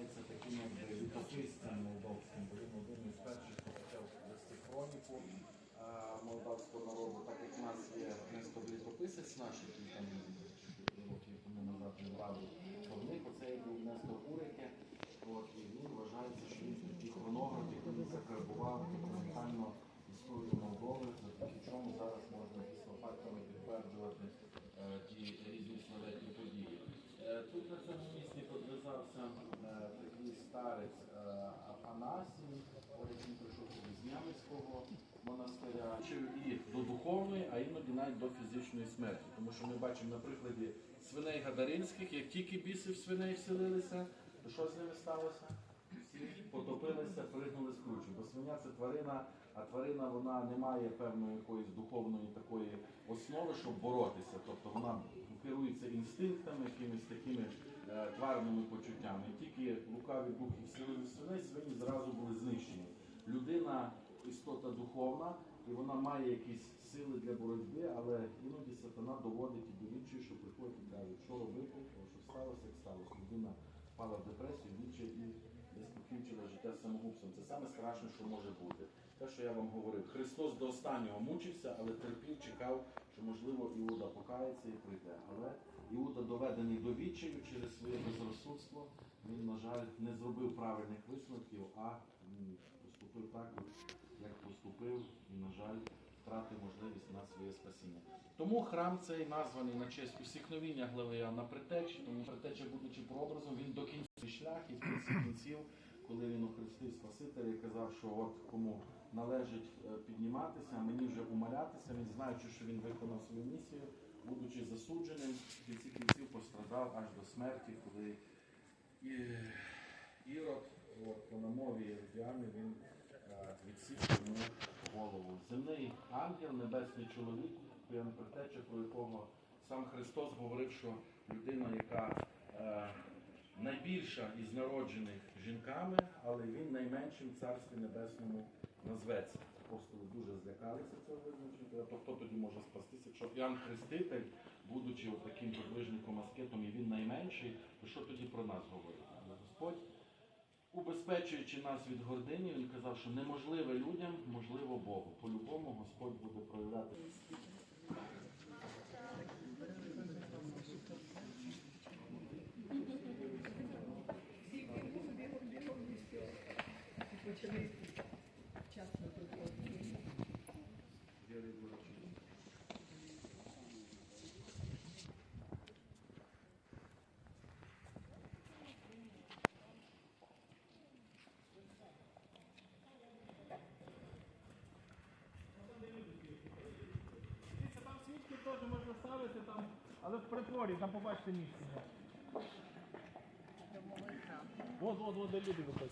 вважається таким літописцем молдовським, бо він один із перших, хто почав вести хроніку молдавського народу, так як в нас є Нестор літописець наш, який там роки тому назад не брали човник, оце був Нестор. От, і він вважається, що він такий хронограф, який закарбував документально історію Молдови, завдяки чому зараз можна дійсно фактами підтверджувати е, ті різні славетні події. Е, Тут на цьому місці підв'язався старець е, Афанасій, він прийшов з Нямецького монастиря, і до духовної, а іноді навіть до фізичної смерті. Тому що ми бачимо на прикладі свиней гадаринських, як тільки біси в свиней вселилися, то що з ними сталося? Потопилися, пригнули з кручу. Бо свиня це тварина, а тварина вона не має певної якоїсь духовної такої основи, щоб боротися. Тобто вона керується інстинктами, якимись такими тварними почуттями. Тільки лукаві духи вселили в свиней, свині зразу були знищені. Людина істота духовна, і вона має якісь сили для боротьби, але іноді сатана доводить і до відчаю, що приходить і каже, що робити, що сталося, як сталося. Людина впала в депресію, відчай і десь покінчила життя самогубством. Це саме страшне, що може бути. Те, що я вам говорив, Христос до останнього мучився, але терпів, чекав, що можливо Іуда покається і прийде. Але Іуда доведений до відчаю через своє безрозсудство. Він, на жаль, не зробив правильних висновків, а поступив так, як поступив, і, на жаль, втратив можливість на своє спасіння. Тому храм цей названий на честь усікновіння глави Іоанна Притечі, тому Притеча, будучи прообразом, він до кінця шлях і в кінці кінців, коли він охрестив Спасителя і казав, що от кому належить е, підніматися, а мені вже умалятися, він знаючи, що він виконав свою місію, будучи засудженим, в кінці кінців пострадав аж до смерті, коли Ірод, по намові Діани, він е, йому голову. Земний ангел, небесний чоловік, Ян Притеча, про якого сам Христос говорив, що людина, яка е, найбільша із народжених жінками, але він найменшим в царстві небесному назветься. Апостоли дуже злякалися цього визначення. То хто тоді може спастися? Якщо Іоанн Хреститель, будучи таким подвижником аскетом, і він найменший, то що тоді про нас говорить? Але Господь, убезпечуючи нас від гордині, він казав, що неможливе людям, можливо Богу. По-любому Господь буде проявляти. Теж можна ставити, там, але в притворі, там побачите місце. От, от, от, де люди виходять.